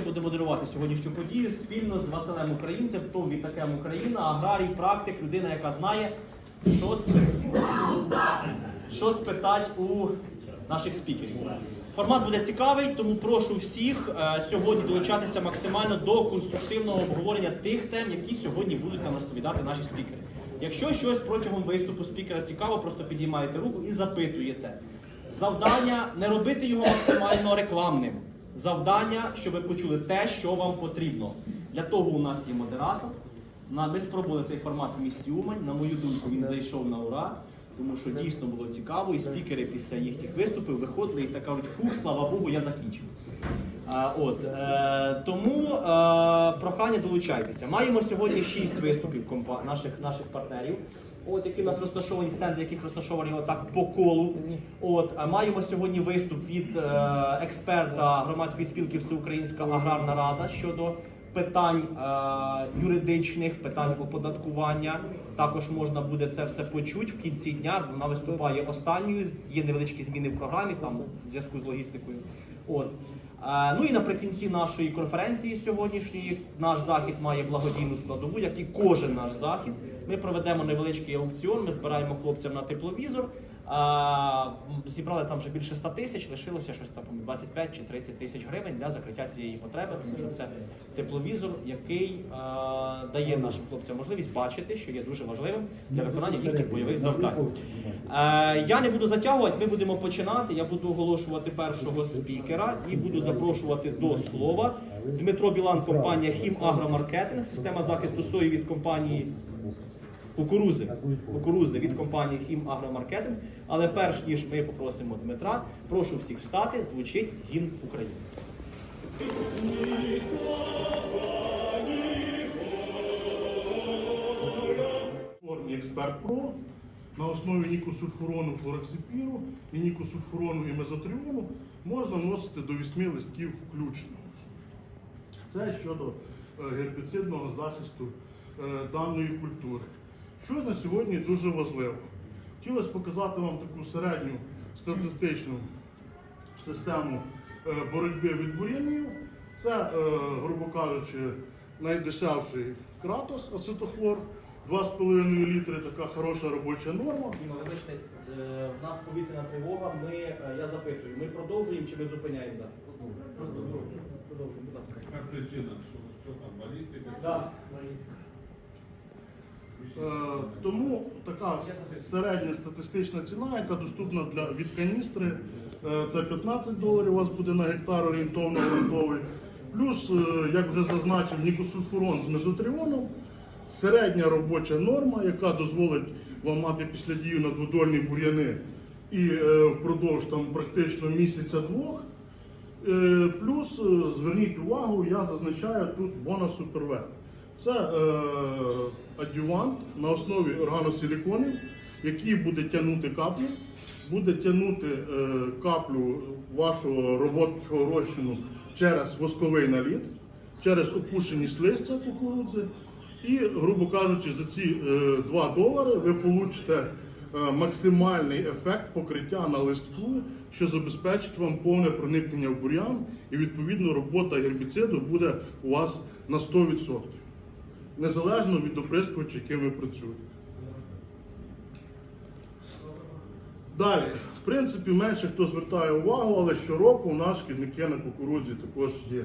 я буду модерувати сьогоднішню подію спільно з Василем Українцем, то Вітакем Україна, аграрій, практик, людина, яка знає, що спитати, що спитати у наших спікерів. Формат буде цікавий, тому прошу всіх е, сьогодні долучатися максимально до конструктивного обговорення тих тем, які сьогодні будуть нам розповідати наші спікери. Якщо щось протягом виступу спікера цікаво, просто підіймаєте руку і запитуєте. Завдання не робити його максимально рекламним. Завдання, щоб ви почули те, що вам потрібно. Для того у нас є модератор. Ми спробували цей формат в місті Умань. На мою думку, він зайшов на ура, тому що дійсно було цікаво, і спікери після їхніх виступів виходили і так кажуть, фух, слава Богу, я закінчив. А, от, е, тому е, прохання долучайтеся. Маємо сьогодні шість виступів компа- наших, наших партнерів. От які в нас розташовані стенди, яких розташовані отак по колу. От маємо сьогодні виступ від е, експерта громадської спілки Всеукраїнська аграрна рада щодо питань е, юридичних, питань оподаткування. Також можна буде це все почути в кінці дня. Вона виступає останньою. Є невеличкі зміни в програмі там в зв'язку з логістикою. От. Е, ну і наприкінці нашої конференції сьогоднішньої наш захід має благодійну складову, як і кожен наш захід. Ми проведемо невеличкий аукціон. Ми збираємо хлопцям на тепловізор. А, зібрали там вже більше 100 тисяч, лишилося щось там 25 чи 30 тисяч гривень для закриття цієї потреби, тому що це тепловізор, який а, дає нашим хлопцям можливість бачити, що є дуже важливим для виконання їхніх бойових завдань. Е, я не буду затягувати, ми будемо починати. Я буду оголошувати першого спікера і буду запрошувати до слова Дмитро Білан, компанія Хім Агромаркетинг, система захисту сої від компанії кукурузи. Кукурузи від компанії Хім Агромаркетинг. Але перш ніж ми попросимо Дмитра, прошу всіх встати, звучить гімн України. формі Експерт Про на основі нікосульфурону флорексипіру і нікосульфурону і мезотріону можна вносити до 8 листків включно. Це щодо е, гербіцидного захисту е, даної культури. Що на сьогодні дуже важливо. Хотілося показати вам таку середню статистичну систему е, боротьби від бур'янів. Це, е, грубо кажучи, найдешевший кратос ацетохлор, 2,5 літри, така хороша робоча норма. Діма, вибачте, е, в нас повітряна тривога. Ми, я запитую, ми продовжуємо чи ми зупиняємо захід? Продовжуємо, Продовжуємо, будь ласка. Яка причина? Що, що там, балістика? Да, Е, Тому така середня статистична ціна, яка доступна для від каністри, е, це 15 доларів у вас буде на гектар орієнтовно готовий. Плюс, е, як вже зазначив, нікосульфурон з мезотріоном, середня робоча норма, яка дозволить вам мати після дію надводольні бур'яни і е, впродовж там практично місяця-двох. Е, Плюс е, зверніть увагу, я зазначаю тут бона супервет. Це е, адювант на основі органосиліконів, який буде тягнути каплю, буде тягнути е, каплю вашого робочого розчину через восковий наліт, через опушеність листя кукурудзи. І, грубо кажучи, за ці е, 2 долари ви получите е, максимальний ефект покриття на листку, що забезпечить вам повне проникнення в бур'ян, і відповідно робота гербіциду буде у вас на 100%. Незалежно від оприскувача, яким ви працюєте. Далі, в принципі, менше хто звертає увагу, але щороку у нас шкідники на кукурудзі також є.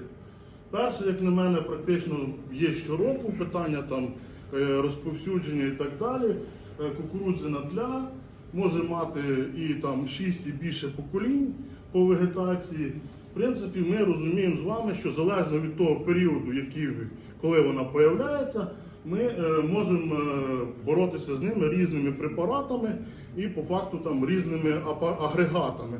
Перше, як на мене, практично є щороку питання там е, розповсюдження і так далі. Е, Кукурудзяна тля може мати і там 6 і більше поколінь по вегетації. В принципі, ми розуміємо з вами, що залежно від того періоду, який, коли вона появляється, ми е, можемо е, боротися з ними різними препаратами і по факту там різними агрегатами.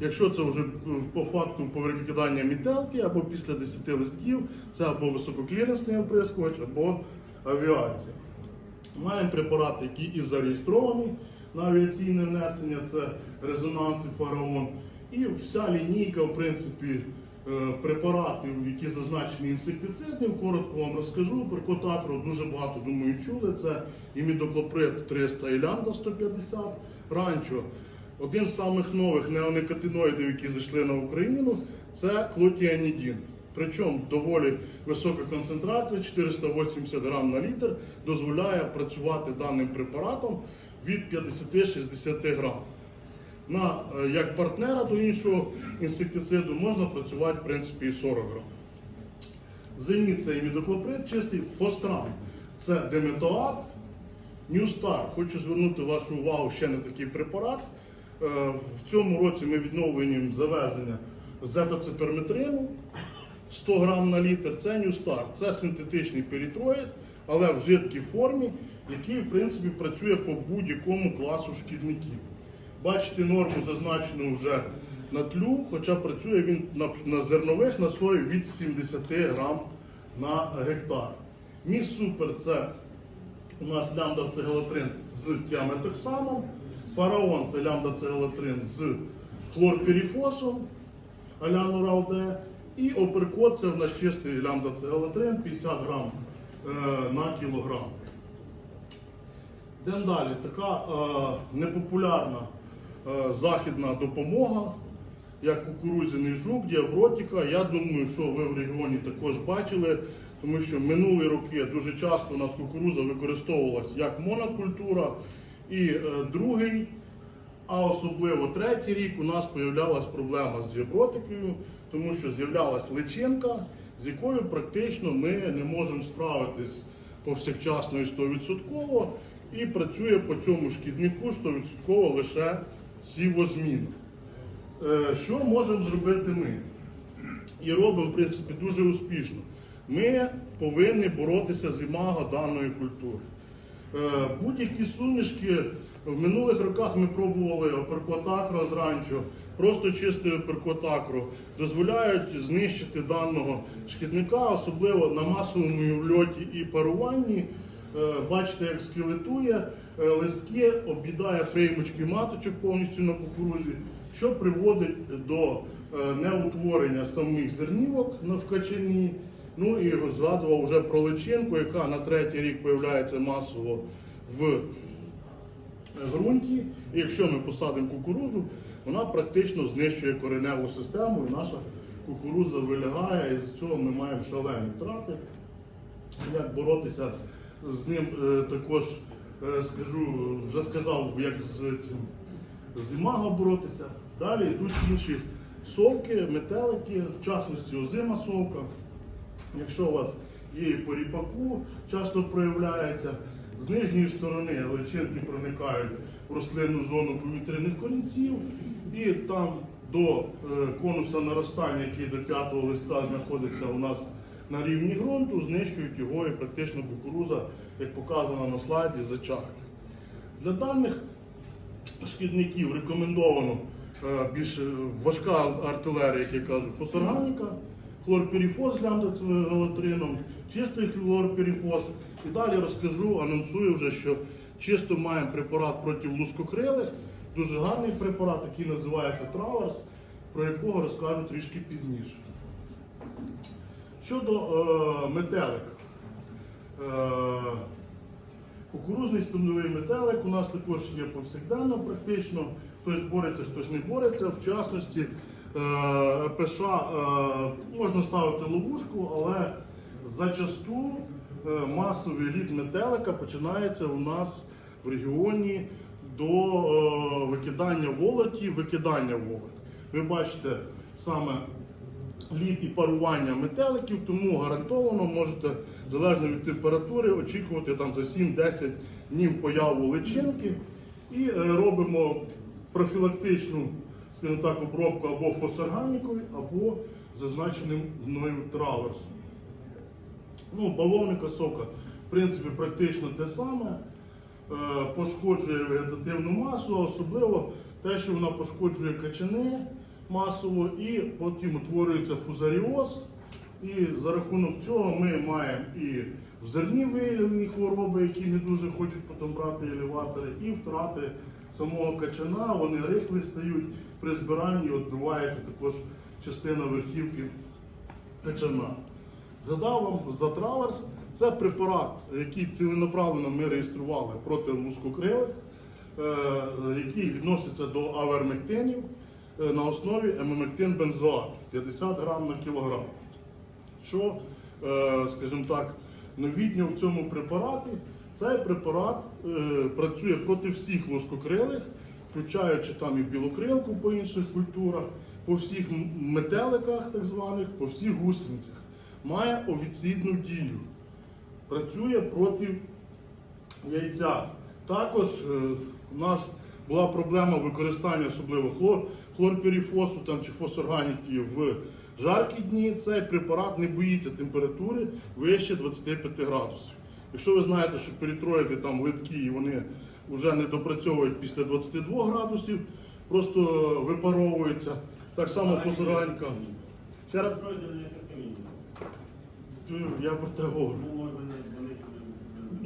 Якщо це вже е, по факту повикидання мітелки або після 10 листків, це або висококліренсний оприскувач, або авіація. Маємо препарат, який і зареєстрований на авіаційне внесення, це резонанс і фараон. І вся лінійка, в принципі, е, препаратів, які зазначені інсектицидним, коротко вам розкажу. Про котапро дуже багато, думаю, чули. Це імідоклоприд 300 і лямда 150, ранчо. Один з самих нових неоникотиноїдів, які зайшли на Україну, це клотіанідін. Причому доволі висока концентрація, 480 грам на літр, дозволяє працювати даним препаратом від 50-60 грам. На, е, як партнера до іншого інсектициду можна працювати в принципі і 40 грам. Зеніт це імідоклоприд чистий, фостран це деметоат, Ньюстар. Хочу звернути вашу увагу ще на такий препарат. Е, В цьому році ми відновлюємо завезення зетоциперметрину 100 грам на літр. Це Ньюстар. Це синтетичний перітроїд, але в жидкій формі, який в принципі працює по будь-якому класу шкідників. Бачите, норму зазначену вже на тлю, хоча працює він на, зернових на сої від 70 грам на гектар. Міс супер це у нас лямбда цегалатрин з тіаметоксамом, фараон це лямбда цегалатрин з хлорпіріфосом, аляну рауде, і оперкот це в нас чистий лямбда цегалатрин 50 грам е, на кілограм. Йдемо далі. Така е, непопулярна західна допомога, як кукурудзяний жук, діабротика. Я думаю, що ви в регіоні також бачили, тому що минулі роки дуже часто у нас кукурудза використовувалась як монокультура. І е, другий, а особливо третій рік у нас з'являлась проблема з діабротикою, тому що з'являлась личинка, з якою практично ми не можемо справитись повсякчасно і 100%, і працює по цьому шкіднику 100% лише сівозміна. Е, Що можемо зробити ми? І робимо, в принципі, дуже успішно. Ми повинні боротися з імаго даної культури. Е, Будь-які сумішки в минулих роках ми пробували оперкотакро з ранчо, просто чистий оперкотакро, дозволяють знищити даного шкідника, особливо на масовому льоті і паруванні. Е, Бачите, як скелетує, листки об'їдає приймочки маточок повністю на кукурузі, що приводить до е, неутворення самих зернівок на вкачані. Ну і згадував вже про личинку, яка на третій рік появляється масово в ґрунті. І якщо ми посадимо кукурузу, вона практично знищує кореневу систему, і наша кукуруза вилягає, і з цього ми маємо шалені втрати. Як боротися з ним е, також е, скажу, вже сказав, як з цим з імаго боротися. Далі йдуть інші совки, метелики, в частності озима совка. Якщо у вас є по ріпаку, часто проявляється, з нижньої сторони личинки проникають в рослинну зону повітряних корінців, і там до е, конуса наростання, який до п'ятого листка знаходиться у нас на рівні ґрунту, знищують його і практично кукуруза, як показано на слайді, зачахне. Для даних шкідників рекомендовано е, більш е, важка артилерія, як я кажу, фосорганіка, хлорпіріфос з лямдоцилатрином, чистий хлорпіріфос. І далі розкажу, анонсую вже, що чисто маємо препарат проти лускокрилих, дуже гарний препарат, який називається Траверс, про якого розкажу трішки пізніше. Щодо е, метелик. Е, Кукурузний стомновий метелик у нас також є повсякденно практично. Хтось бореться, хтось не бореться. В частності е, ПШ е, можна ставити ловушку, але зачасту е, масовий літ метелика починається у нас в регіоні до е, викидання волоті, викидання волот. Ви бачите саме літ і парування метеликів, тому гарантовано можете, залежно від температури, очікувати там за 7-10 днів появу личинки. І е, робимо профілактичну скажімо так, обробку або фосорганікою, або зазначеним мною траверсом. Ну, бавовника сока, в принципі, практично те саме. Е, Пошкоджує вегетативну масу, особливо те, що вона пошкоджує качани масово і потім утворюється фузаріоз. І за рахунок цього ми маємо і в зерні виявлені хвороби, які не дуже хочуть потім брати елеватори, і втрати самого качана, вони рихлі стають при збиранні, відбувається також частина верхівки качана. Згадав вам за траверс. Це препарат, який ціленаправленно ми реєстрували проти лускокрилих, е, який відноситься до авермектинів. Е, на основі емемектин бензоат 50 грам на кілограм. Що, е, скажімо так, новітньо в цьому препараті, цей препарат е, працює проти всіх лоскокрилих, включаючи там і білокрилку по інших культурах, по всіх метеликах, так званих, по всіх гусеницях. Має овіцидну дію. Працює проти яйця. Також у нас була проблема використання, особливо хлор, хлорпіріфосу там, чи фосорганіки в жаркі дні. Цей препарат не боїться температури вище 25 градусів. Якщо ви знаєте, що перітроїди там литкі і вони вже не допрацьовують після 22 градусів, просто випаровуються. Так само фосорганька. Ще раз, я про те говорю.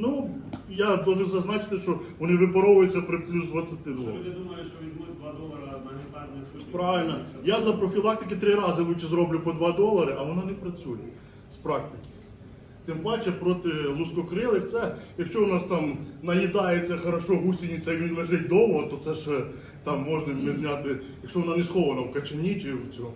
Ну, я дуже зазначити, що вони випаровуються при плюс 22. Що люди думають, що візьмуть 2 долари на гектар не? Правильно. Я для профілактики три рази лучше зроблю по 2 долари, а воно не працює з практики. Тим паче проти лускокрилих, це, якщо у нас там наїдається хорошо гусениця і він лежить довго, то це ж е, там можна не зняти, якщо вона не схована в качані чи в цьому.